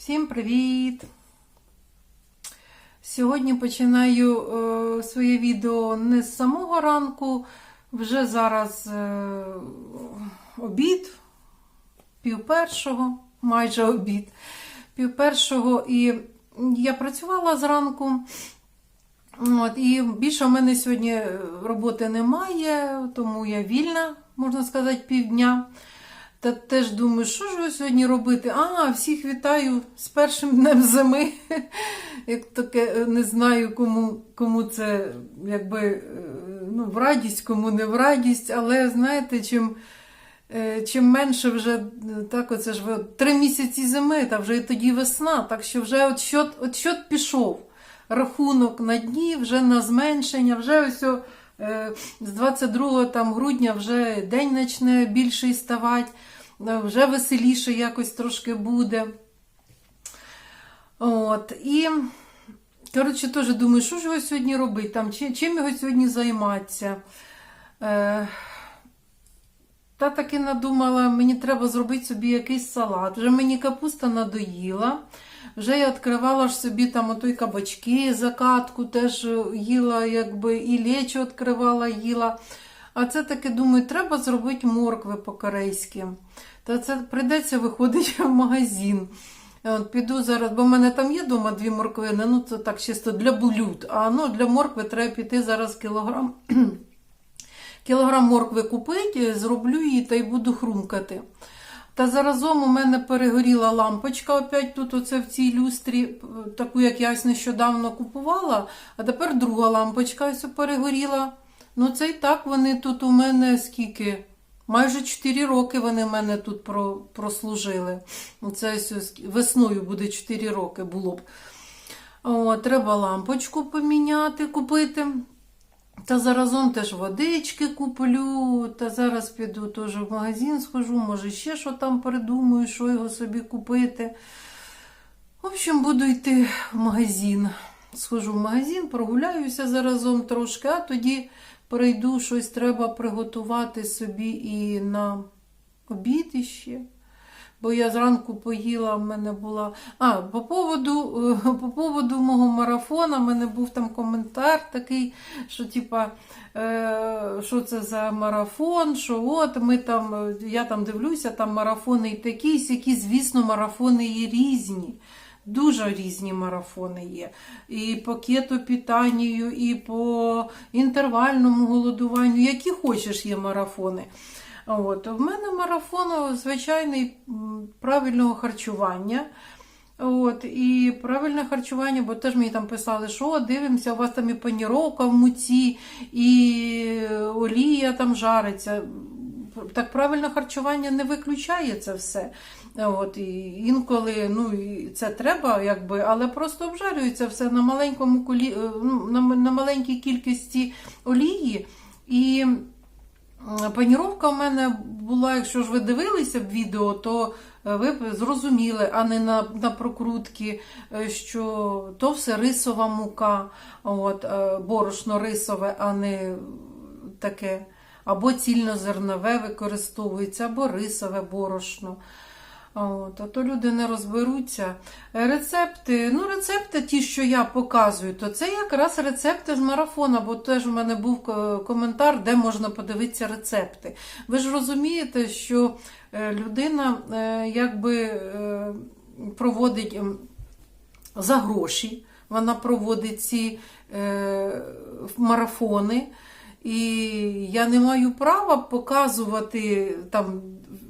Всім привіт! Сьогодні починаю е, своє відео не з самого ранку, вже зараз е, обід, пів першого, майже обід, пів першого, і я працювала зранку. От, і більше в мене сьогодні роботи немає, тому я вільна, можна сказати, півдня. Та теж думаю, що ж ви сьогодні робити? А, всіх вітаю з першим днем зими. Як таке е, не знаю, кому, кому це якби е, ну, в радість, кому не в радість, але знаєте, чим. е, Чим менше вже так, оце ж три місяці зими, та вже і тоді весна. Так що вже от щот, от щот пішов. Рахунок на дні, вже на зменшення, вже ось з 22 там, грудня вже день почне більший ставати, е, вже веселіше якось трошки буде. От, і, коротше, теж думаю, що ж його сьогодні робити, там, чим його сьогодні займатися. Е, та таки надумала, мені треба зробити собі якийсь салат. Вже мені капуста надоїла. Вже я відкривала ж собі там отой кабачки, закатку теж їла, якби і лечо відкривала, їла. А це таки думаю, треба зробити моркви по-корейськи. Та це прийдеться виходити в магазин. От, піду зараз, бо в мене там є вдома дві морквини, ну це так чисто для блюд. А ну, для моркви треба піти зараз кілограм. Кілограм моркви купити, зроблю її та й буду хрумкати. Та заразом у мене перегоріла лампочка опять тут, оце в цій люстрі, таку, як я нещодавно купувала, а тепер друга лампочка ось перегоріла. Ну, це і так вони тут у мене скільки? Майже 4 роки вони в мене тут про, прослужили. Це ось весною буде 4 роки було б. О, треба лампочку поміняти, купити. Та заразом теж водички куплю, та зараз піду теж в магазин схожу, може ще що там придумаю, що його собі купити. В общем, буду йти в магазин. Схожу в магазин, прогуляюся заразом трошки, а тоді прийду, щось треба приготувати собі і на обід іще. Бо я зранку поїла, в мене була. А, по поводу, е, по поводу мого марафона, в мене був там коментар такий, що типа, е, що це за марафон, що от ми там, е, я там дивлюся, там марафони і такі, які, звісно, марафони є різні. Дуже різні марафони є. І по кетопітанню, і по інтервальному голодуванню, які хочеш є марафони. От. В мене марафон звичайний правильного харчування. От, і правильне харчування, бо теж мені там писали, що «О, дивимося, у вас там і паніровка в муці, і олія там жариться. Так правильне харчування не виключає це все. От, і інколи ну, і це треба, якби, але просто обжарюється все на маленькому кулі, е, ну, на, на маленькій кількості олії. І Паніровка в мене була, якщо ж ви дивилися б відео, то е, ви б зрозуміли, а не на, на прокрутки, е, що то все рисова мука, от, е, борошно рисове, а не таке, або цільнозернове використовується, або рисове борошно. От, а то люди не розберуться. Е, Рецепти, ну рецепти, ті, що я показую, то це якраз рецепти з марафона, бо теж у мене був коментар, де можна подивитися рецепти. Ви ж розумієте, що е, людина е, якби е, проводить ем, за гроші, вона проводить ці е, марафони. І я не маю права показувати там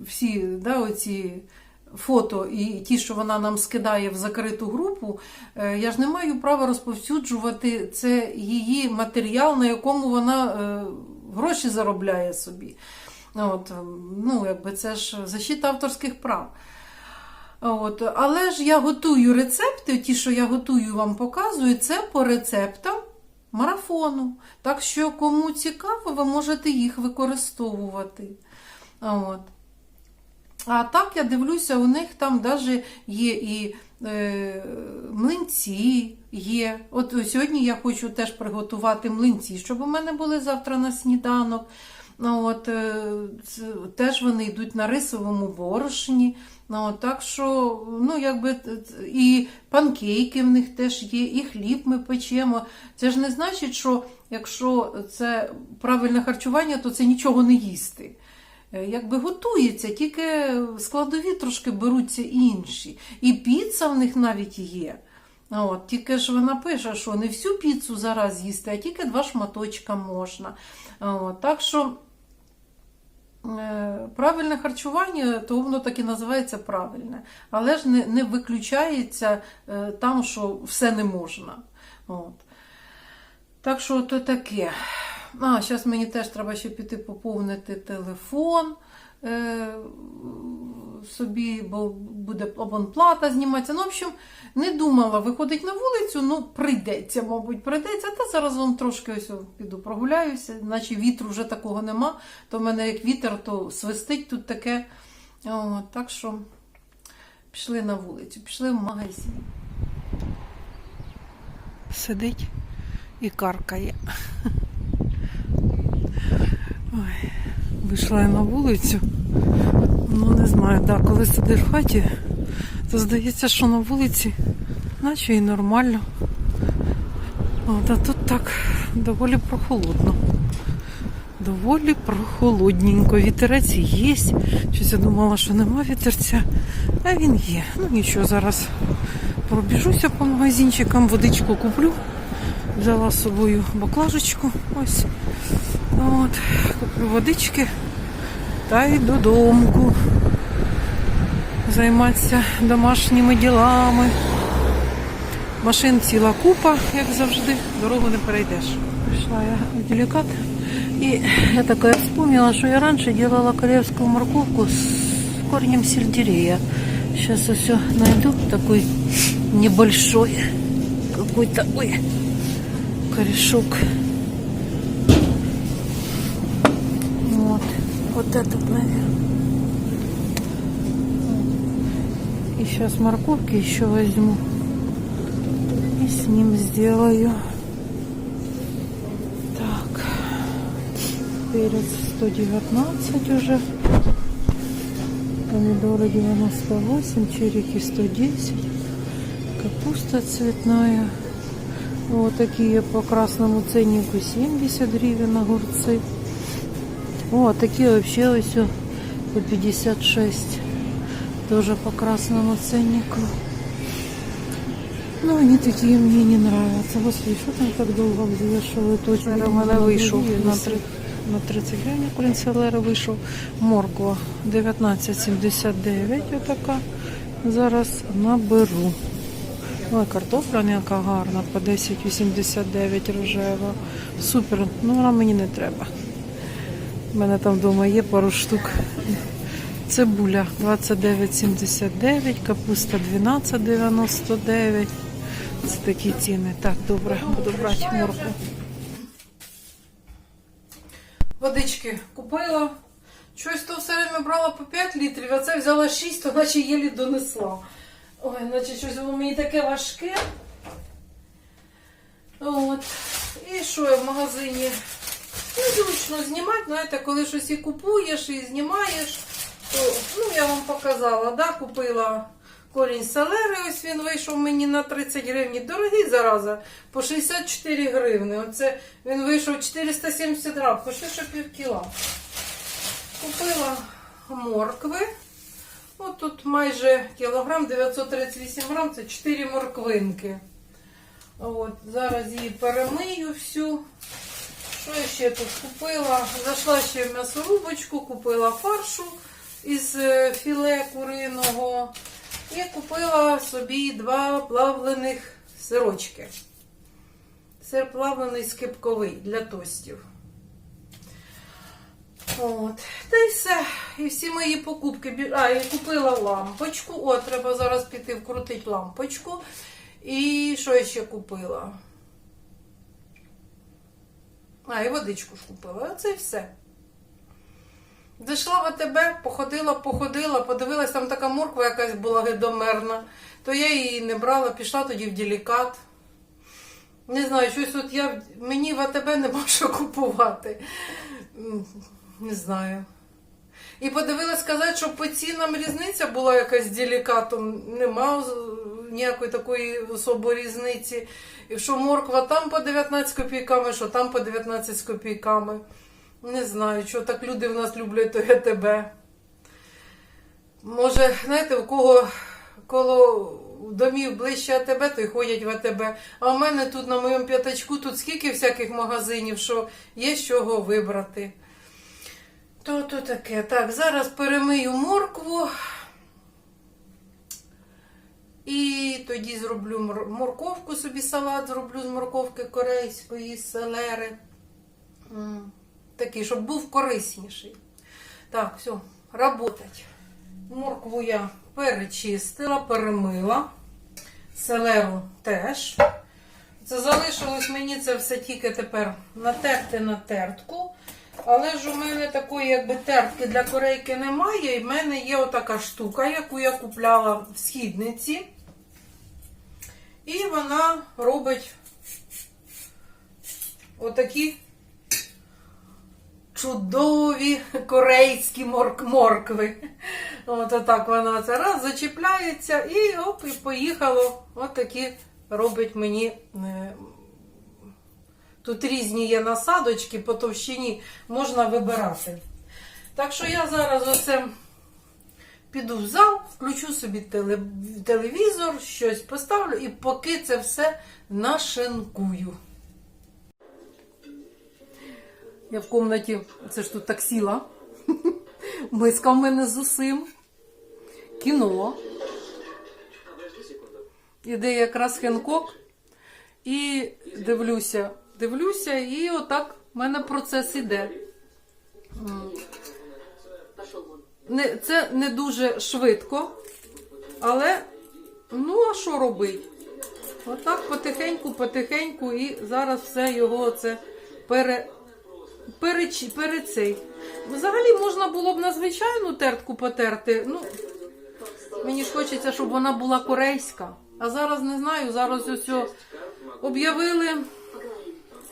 всі да, оці фото і ті, що вона нам скидає в закриту групу. Е, Я ж не маю права розповсюджувати це її матеріал, на якому вона е, гроші заробляє собі. От, ну, якби це ж защита авторських прав. От, але ж я готую рецепти, ті, що я готую, вам показую, це по рецептам марафону. Так що, кому цікаво, ви можете їх використовувати. От. А так я дивлюся, у них там навіть є і е, млинці є. От сьогодні я хочу теж приготувати млинці, щоб у мене були завтра на сніданок. Ну, от, е, теж вони йдуть на рисовому борошні. Ну, от, так що, ну, якби, т- і панкейки в них теж є, і хліб ми печемо. Це ж не значить, що якщо це правильне харчування, то це нічого не їсти. Е, Якби готується, тільки складові трошки беруться інші. І піца в них навіть є. От, тільки ж вона пише, що не всю піцу зараз їсти, а тільки два шматочка можна. От, так що е, правильне харчування, то воно так і називається правильне. Але ж не, не виключається е, там, що все не можна. От. Так що то таке. А, зараз мені теж треба ще піти поповнити телефон е, собі, бо буде абонплата зніматися. Ну, в общем, не думала виходить на вулицю, ну прийдеться, мабуть, прийдеться. Та зараз вам трошки ось піду прогуляюся, наче вітру вже такого нема. То в мене як вітер, то свистить тут таке. О, так що пішли на вулицю, пішли в магазин. Сидить і каркає. Ой, вийшла я на вулицю. Ну, не знаю, да, коли сидиш в хаті, то здається, що на вулиці, наче і нормально. От, а тут так доволі прохолодно. Доволі прохолодненько. Вітерець є. Щось я думала, що нема вітерця, а він є. Ну нічого, зараз пробіжуся по магазинчикам, водичку куплю. Взяла з собою баклажечку. Ось. От, куплю водички та й додому. Займатися домашніми ділами. Машин ціла купа, як завжди, дорогу не перейдеш. Пришла я в деликат. И я такая вспомнила, что я раньше делала королевскую морковку с корнем сельдерея. Сейчас я все найду. Такой небольшой какой-то, ой, корешок. Вот этот, наверное. И сейчас морковки еще возьму. И с ним сделаю. Так. Перец 119 уже. Помидоры 98, черики 110. Капуста цветная. Вот такие по красному ценнику 70 гривен огурцы. О, такие вообще все по 56. Тоже по красному ценнику. Но они такие мне не нравятся. Господи, что там так долго взвешивают? Очень у мене вийшов на на 3 на 30 гривень курінцелера вийшов. Морква 19,79 отака. Зараз наберу. Ой, картопля яка гарна, по 10,89 рожева. Супер, ну вона мені не треба. У мене там вдома є пару штук. Цибуля 29,79, капуста 12,99. Це такі ціни. Так, добре, буду брати моркву. Водички купила. Щось то все время брала по 5 літрів, а це взяла 6, то наче єлі донесла. Ой, наче щось воно мені таке важке. От. І що я в магазині? Незручно знімати, знаєте, коли щось і купуєш, і знімаєш. То, ну, я вам показала, да, купила корінь селери, ось він вийшов мені на 30 гривень. Дорогий зараза, по 64 гривни. Оце він вийшов 470 грам, почти що пів кіла. Купила моркви. От тут майже кілограм 938 грам, це 4 морквинки. От, зараз її перемию всю. Що я ще тут купила? Зайшла ще в м'ясорубочку, купила фаршу із е, філе куриного. І купила собі два плавлених сирочки. Сир плавлений скипковий для тостів. От. Та й все. І всі мої покупки. А, і купила лампочку. О, треба зараз піти вкрутити лампочку. І що я ще купила? А, і водичку ж купила. Оце і все. Зайшла в АТБ, походила, походила, подивилась, там така морква якась була гидомерна. То я її не брала, пішла тоді в ділікат. Не знаю, щось от я мені в АТБ нема що купувати. Не знаю. І подивилась сказати, що по цінам різниця була якась делікатом. Нема ніякої такої особої різниці. І що морква там по 19 копійками, що там по 19 копійками. Не знаю, що так люди в нас люблять то ГТБ. Може, знаєте, у кого коло домів ближче АТБ, то й ходять в АТБ. А в мене тут на моєму п'ятачку тут скільки всяких магазинів, що є з чого вибрати. То то таке. Так, зараз перемию моркву. І тоді зроблю морковку собі салат, зроблю з морковки корейської, селери. Такий, щоб був корисніший. Так, все, работать. Моркву я перечистила, перемила. Селеру теж. Це залишилось мені це все тільки тепер натерти на тертку. Але ж у мене такої якби тертки для корейки немає. І в мене є отака штука, яку я купляла в східниці. І вона робить отакі чудові корейські морк моркви. От отак вона це раз зачіпляється і оп, і поїхало. От такі робить мені. Тут різні є насадочки по товщині, можна вибирати. Так що я зараз оце піду в зал, включу собі телевізор, щось поставлю і поки це все нашинкую. Я в кімнаті, це ж тут так сіла. Миска в мене з усім. Кіно. Іде якраз Хенкок. І дивлюся, дивлюся, і отак в мене процес іде. Не, це не дуже швидко, але ну а що робить? Отак потихеньку, потихеньку, і зараз все його це пере, переч, перецей. Взагалі можна було б на звичайну тертку потерти. Ну, мені ж хочеться, щоб вона була корейська. А зараз не знаю, зараз ось об'явили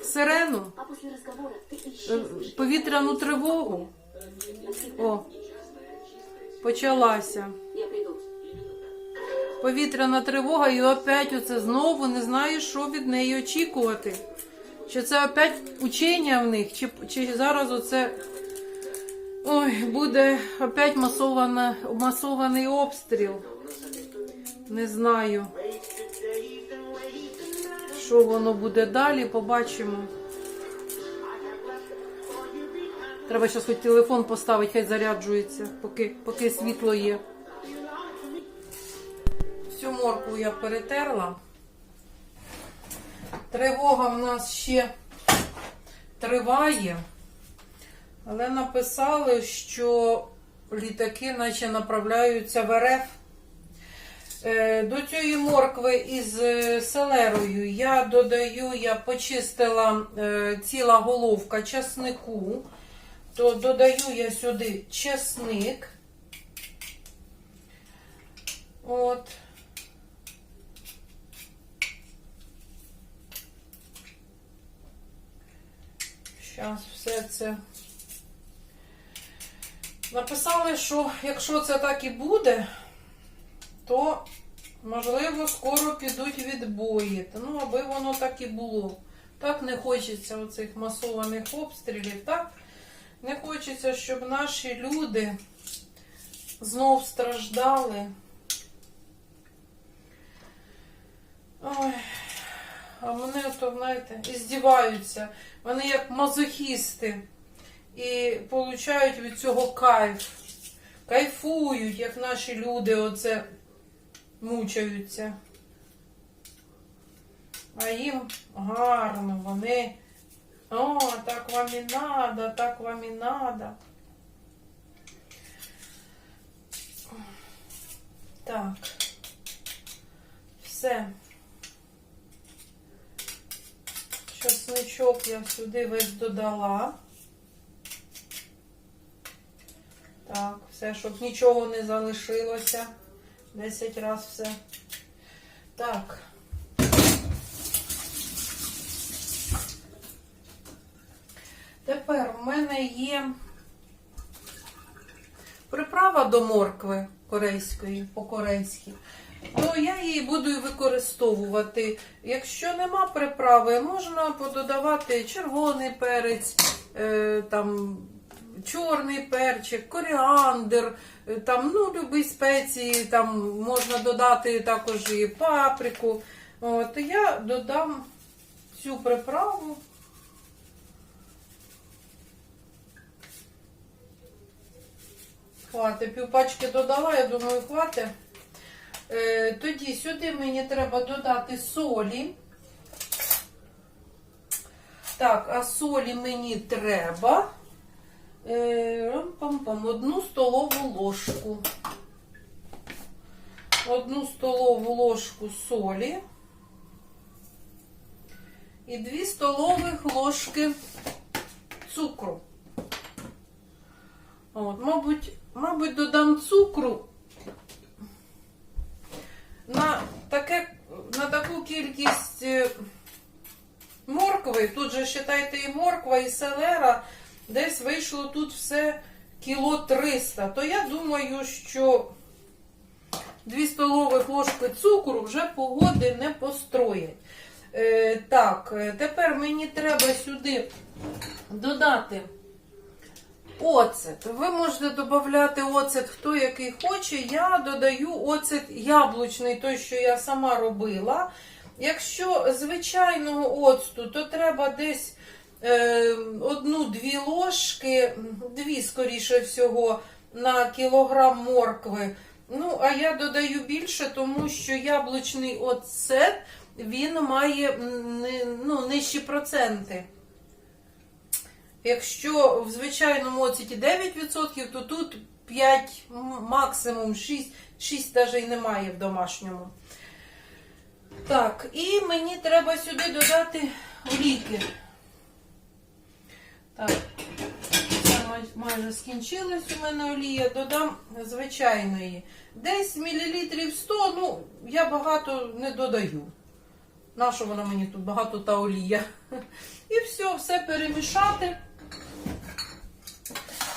сирену, исчезнешь. повітряну тривогу. О, почалася. Повітряна тривога, і опять оце знову не знаю, що від неї очікувати. Чи це опять учення в них, чи, чи зараз оце ой, буде опять масована, масований обстріл. Не знаю. Що воно буде далі, побачимо. Треба зараз хоч телефон поставити, хай заряджується, поки, поки світло є. Всю моркву я перетерла. Тривога в нас ще триває, але написали, що літаки наче направляються в РФ. Е, До цієї моркви із е, селерою я додаю, я почистила е, ціла головка часнику, то додаю я сюди часник. От. Зараз все це. Написали, що якщо це так і буде, то, можливо, скоро підуть відбої. Ну, аби воно так і було. Так не хочеться оцих масованих обстрілів. Так не хочеться, щоб наші люди знов страждали. Ой, а мене то, знаєте, і здіваються. Вони як мазохісти. І получають від цього кайф. Кайфують, як наші люди оце мучаються. А їм гарно, вони. О, так вам і надо, так вам і надо. Так. Все. Часничок я сюди весь додала. Так, все, щоб нічого не залишилося. Десять раз все. Так. Тепер у мене є приправа до моркви корейської, по-корейськи, то я її буду використовувати. Якщо нема приправи, можна пододавати червоний перець, е, там, чорний перчик, коріандр, е, там, ну, любі спеції, там можна додати також і паприку. От, я додам цю приправу. Хватить, півпачки додала, я думаю, хватить. Е, тоді сюди мені треба додати солі. Так, а солі мені треба одну столову ложку. Одну столову ложку солі і 2 столових ложки цукру. От, мабуть, мабуть, додам цукру на, таке, на таку кількість е, моркви, тут же вважайте і морква, і селера, десь вийшло тут все кіло 300. То я думаю, що 2 столових ложки цукру вже погоди не построять. Е, так, е, тепер мені треба сюди додати оцет. Ви можете додати оцет, хто який хоче. Я додаю оцет яблучний, той, що я сама робила. Якщо звичайного оцту, то треба десь одну-дві ложки, дві, скоріше всього, на кілограм моркви. Ну, а я додаю більше, тому що яблучний оцет він має ну, нижчі проценти. Якщо в звичайному оцеті 9%, то тут 5, максимум 6, 6 навіть і немає в домашньому. Так, і мені треба сюди додати олійки. Так, це майже скінчилась у мене олія. Додам звичайної. Десь мілілітрів 100, ну, я багато не додаю. Нащо вона мені тут багато та олія? І все, все перемішати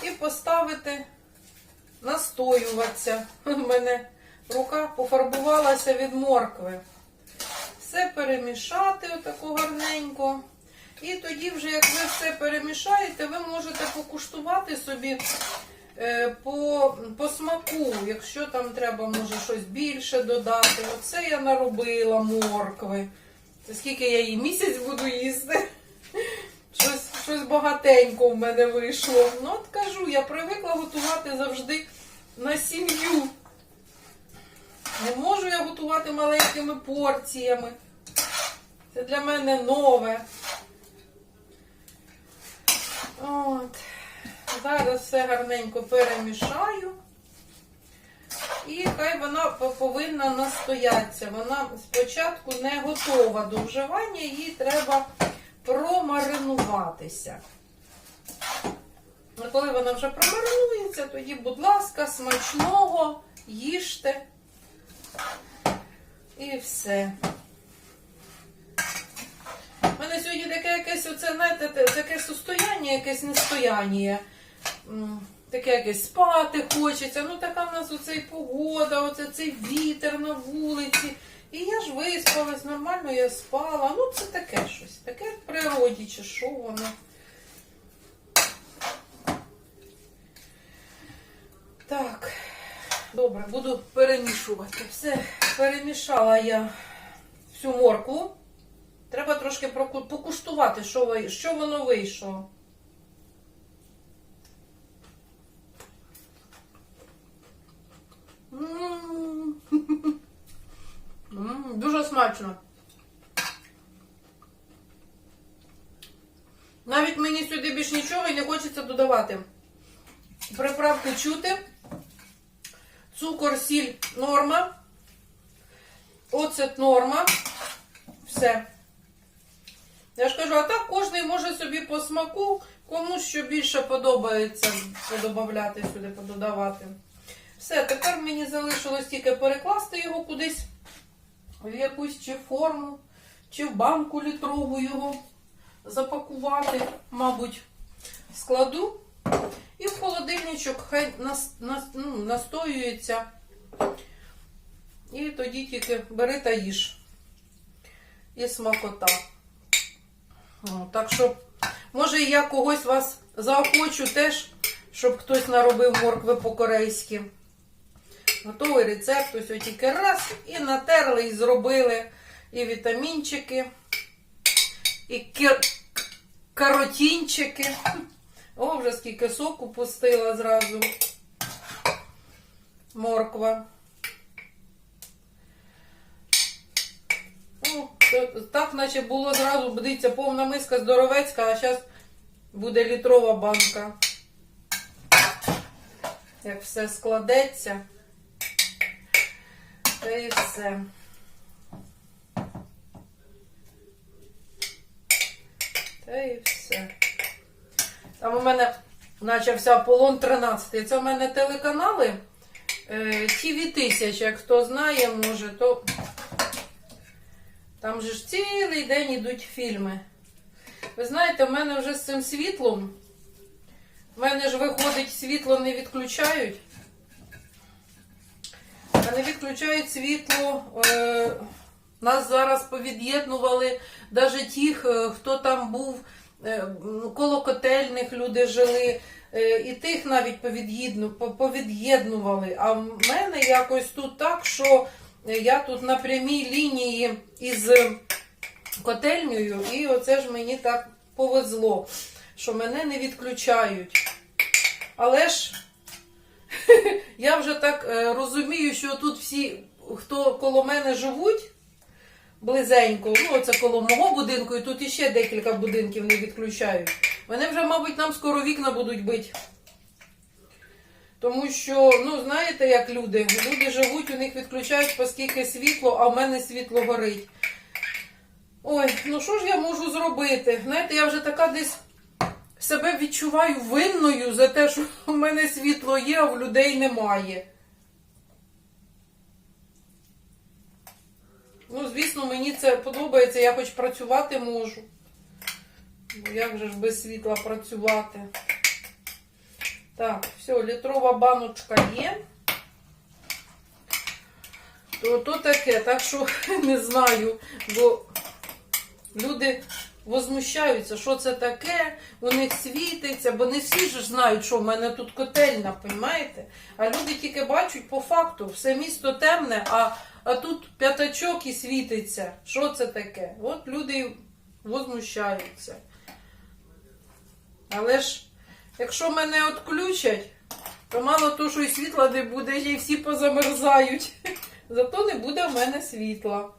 і поставити настоюватися. У мене рука пофарбувалася від моркви. Все перемішати отако гарненько. І тоді, вже, як ви все перемішаєте, ви можете покуштувати собі е, по, по смаку, якщо там треба, може, щось більше додати. Оце я наробила моркви. Це скільки я її місяць буду їсти. Щось, щось багатенько в мене вийшло. Ну, от кажу, я привикла готувати завжди на сім'ю. Не можу я готувати маленькими порціями. Це для мене нове. От. Зараз все гарненько перемішаю. І хай вона повинна настоятися. Вона спочатку не готова до вживання, їй треба промаринуватися. Коли вона вже промаринується, тоді, будь ласка, смачного, їжте. І все. У мене сьогодні таке якесь оце, знаєте, таке состояння, якесь нестояння. Таке якесь спати хочеться. Ну така в нас оцей погода, оце цей вітер на вулиці. І я ж виспалась, нормально я спала. Ну, це таке щось. Таке в природі, чи що воно. Так, добре, буду перемішувати. Все, перемішала я всю моркву. Треба трошки покуштувати, що, ви- що воно вийшло. Дуже смачно. Навіть мені сюди більш нічого і не хочеться додавати. Приправки чути. Цукор, сіль норма. Оцет норма. Все. Я ж кажу, а так кожен може собі по смаку, кому що більше подобається подобавляти сюди, пододавати. Все, тепер мені залишилось тільки перекласти його кудись в якусь чи форму, чи в банку літрову його запакувати, мабуть, складу І в холодильничок хай нас, нас, ну, настоюється. І тоді тільки бери та їж. І смакота. Так що, може, я когось вас заохочу теж, щоб хтось наробив моркви по-корейськи. Готовий рецепт, ось тільки раз і натерли, і зробили і вітамінчики, і кер- каротінчики. О, вже скільки соку пустила зразу. Морква. Ну, так, наче було зразу, дивіться, повна миска здоровецька, а зараз буде літрова банка. Як все складеться. Та і все. Та і все. Там у мене почався Аполлон 13. Це у мене телеканали ТВ 1000, як хто знає, може, то там же ж цілий день йдуть фільми. Ви знаєте, в мене вже з цим світлом. В мене ж виходить, світло не відключають. А не відключають світло. Е, нас зараз повід'єднували навіть тих, е, хто там був е, ну, коло котельних люди жили, і тих навіть повід'єднували. А в мене якось тут так, що я тут на прямій лінії із котельнею, і оце ж мені так повезло, що мене не відключають. Але ж я вже так е, розумію, що тут всі, хто коло мене живуть близенько, ну це коло мого будинку, і тут іще декілька будинків не відключають. Вони вже, мабуть, нам скоро вікна будуть бити. Тому що, ну, знаєте, як люди. Люди живуть, у них відключають оскільки світло, а в мене світло горить. Ой, ну що ж я можу зробити? Знаєте, я вже така десь себе відчуваю винною за те, що в мене світло є, а в людей немає. Ну, звісно, мені це подобається, я хоч працювати можу. Бо як же ж без світла працювати? Так, все, літрова баночка є. То, то таке, так що не знаю, бо люди возмущаються, що це таке, у них світиться, бо не всі ж знають, що в мене тут котельна, розумієте? А люди тільки бачать по факту, все місто темне, а, а тут п'ятачок і світиться. Що це таке? От люди возмущаються. Але ж, якщо мене відключать, то мало того, що і світла не буде, й всі позамерзають. Зато не буде в мене світла.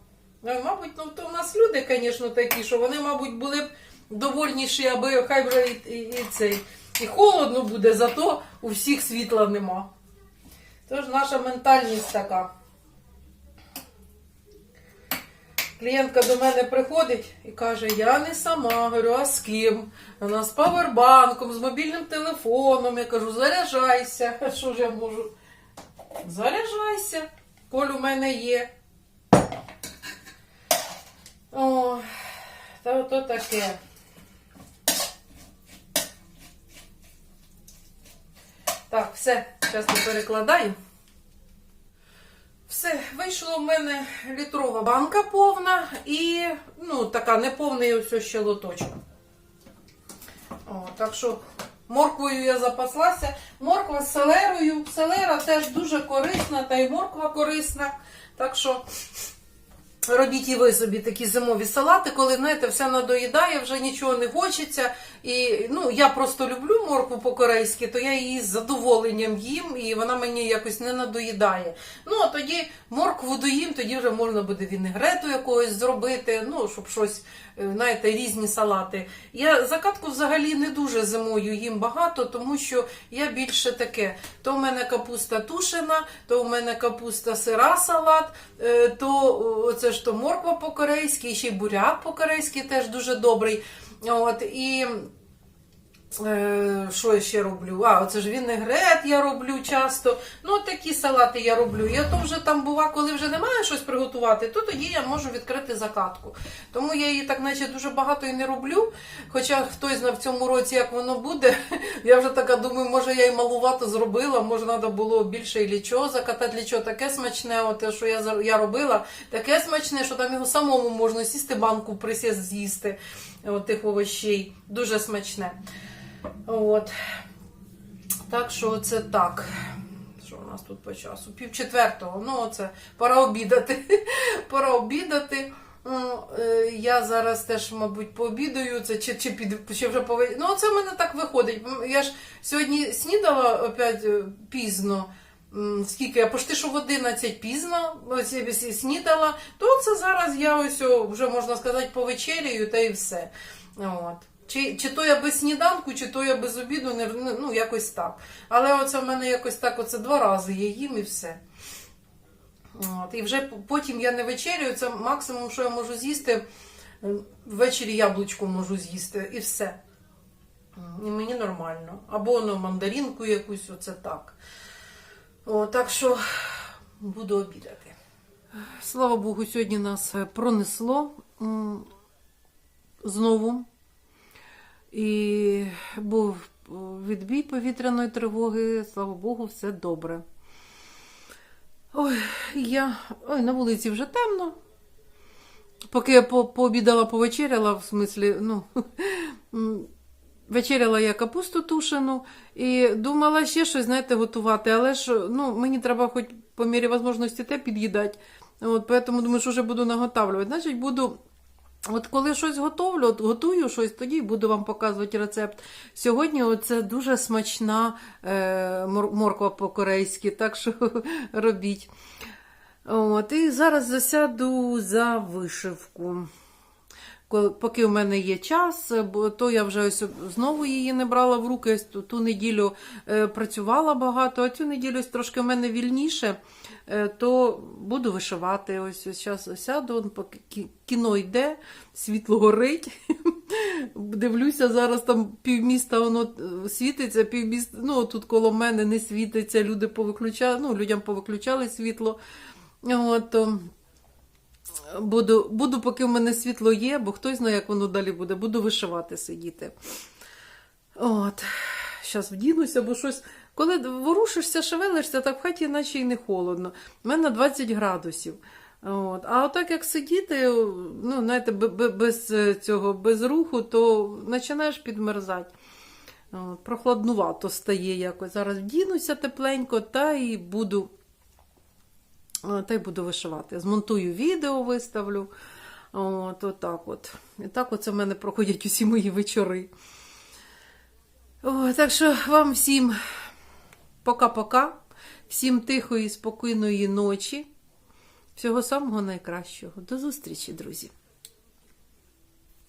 Ну, мабуть, ну то в нас люди, звісно, такі, що вони, мабуть, були б довольніші, аби хай вже і, і, і цей. І холодно буде, зато у всіх світла нема. Тож наша ментальність така. Клієнтка до мене приходить і каже: Я не сама, говорю, а з ким? Вона з павербанком, з мобільним телефоном. Я кажу, заряджайся. Що ж я можу? Заряджайся, коль у мене є. О, та ото таке. Так, все, зараз перекладаю. Все, вийшло в мене літрова банка повна і, ну, така неповний ось ще лоточок. О, так що морквою я запаслася. Морква з селерою. Селера теж дуже корисна, та й морква корисна. Так що Робіть і ви собі такі зимові салати, коли знаєте, все надоїдає, вже нічого не хочеться. І ну я просто люблю моркву по-корейськи, то я її з задоволенням їм, і вона мені якось не надоїдає. Ну а тоді моркву доїм, тоді вже можна буде вінегрету якогось зробити, ну щоб щось, е, знаєте, різні салати. Я закатку взагалі не дуже зимою їм багато, тому що я більше таке. То в мене капуста тушена, то в мене капуста сира салат, е, то оце ж то морква по-корейськи, ще й буряк по-корейськи теж дуже добрий. От, і Е, що я ще роблю? А, оце ж вінегрет я роблю часто. Ну, такі салати я роблю. І то вже там бува, коли вже немає щось приготувати, то тоді я можу відкрити закатку. Тому я її так, наче дуже багато і не роблю. Хоча хтось знає в цьому році, як воно буде. Я вже така думаю, може я і малувато зробила, може треба було більше і лічо закатати. Лічо таке смачне, от, що я, я робила, таке смачне, що там його самому можна сісти банку присіст з'їсти. Тих овощей. Дуже смачне. От. Так що це так. Що у нас тут по часу? Пів четвертого. Ну, оце пора обідати. пора обідати. М, е, Я зараз теж, мабуть, пообідаю. Це чи, чи, під, чи вже пове... Ну, це в мене так виходить. Я ж сьогодні снідала опять е, пізно. Скільки я почти що в 11 пізно снідала, то це зараз я ось вже можна сказати повечеряю та і все. От. Чи, чи то я без сніданку, чи то я без обіду, не, ну якось так. Але оце в мене якось так, оце два рази я їм і все. От. І вже потім я не вечерюю, це максимум, що я можу з'їсти. Ввечері яблучко можу з'їсти і все. І мені нормально. Або ну, мандаринку якусь, оце так. О, так що буду обідати. Слава Богу, сьогодні нас е, пронесло знову. І був е, відбій повітряної тривоги, слава Богу, все добре. Ой, я. Ой, на вулиці вже темно. Поки я по- пообідала, повечеряла, в смислі, ну, вечеряла я капусту тушену і думала ще щось, знаєте, готувати, але ж ну, мені треба хоч по мірі можливості те під'їдати. От, тому думаю, що вже буду наготавлювати. Значить, буду От коли щось готовлю, от готую щось, тоді буду вам показувати рецепт. Сьогодні це дуже смачна е, морква по-корейськи, так що робіть. От, і зараз засяду за вишивку. Поки у мене є час, бо то я вже ось знову її не брала в руки. Ту, неділю е, працювала багато, а цю неділю ось трошки в мене вільніше, е, то буду вишивати. Ось ось зараз сяду, поки кіно йде, світло горить. Дивлюся, зараз там півміста воно е, світиться, півміста, ну тут коло мене не світиться, люди повиключали, ну, людям повиключали світло. От, Буду, буду, поки в мене світло є, бо хтось знає, як воно далі буде. Буду вишивати сидіти. От. Зараз вдінуся, бо щось. Коли ворушишся, шевелишся, так в хаті наче й не холодно. У мене 20 градусів. От. А отак як сидіти, ну, знаєте, бе- бе- без е, цього, без руху, то починаєш підмерзати. Прохладнувато стає якось. Зараз вдінуся тепленько та і буду. Е, Та й буду вишивати. Змонтую відео, виставлю. От, отак от. І так оце в мене проходять усі мої вечори. О, так що вам всім пока-пока. Всім тихої, спокійної ночі. Всього самого найкращого. До зустрічі, друзі!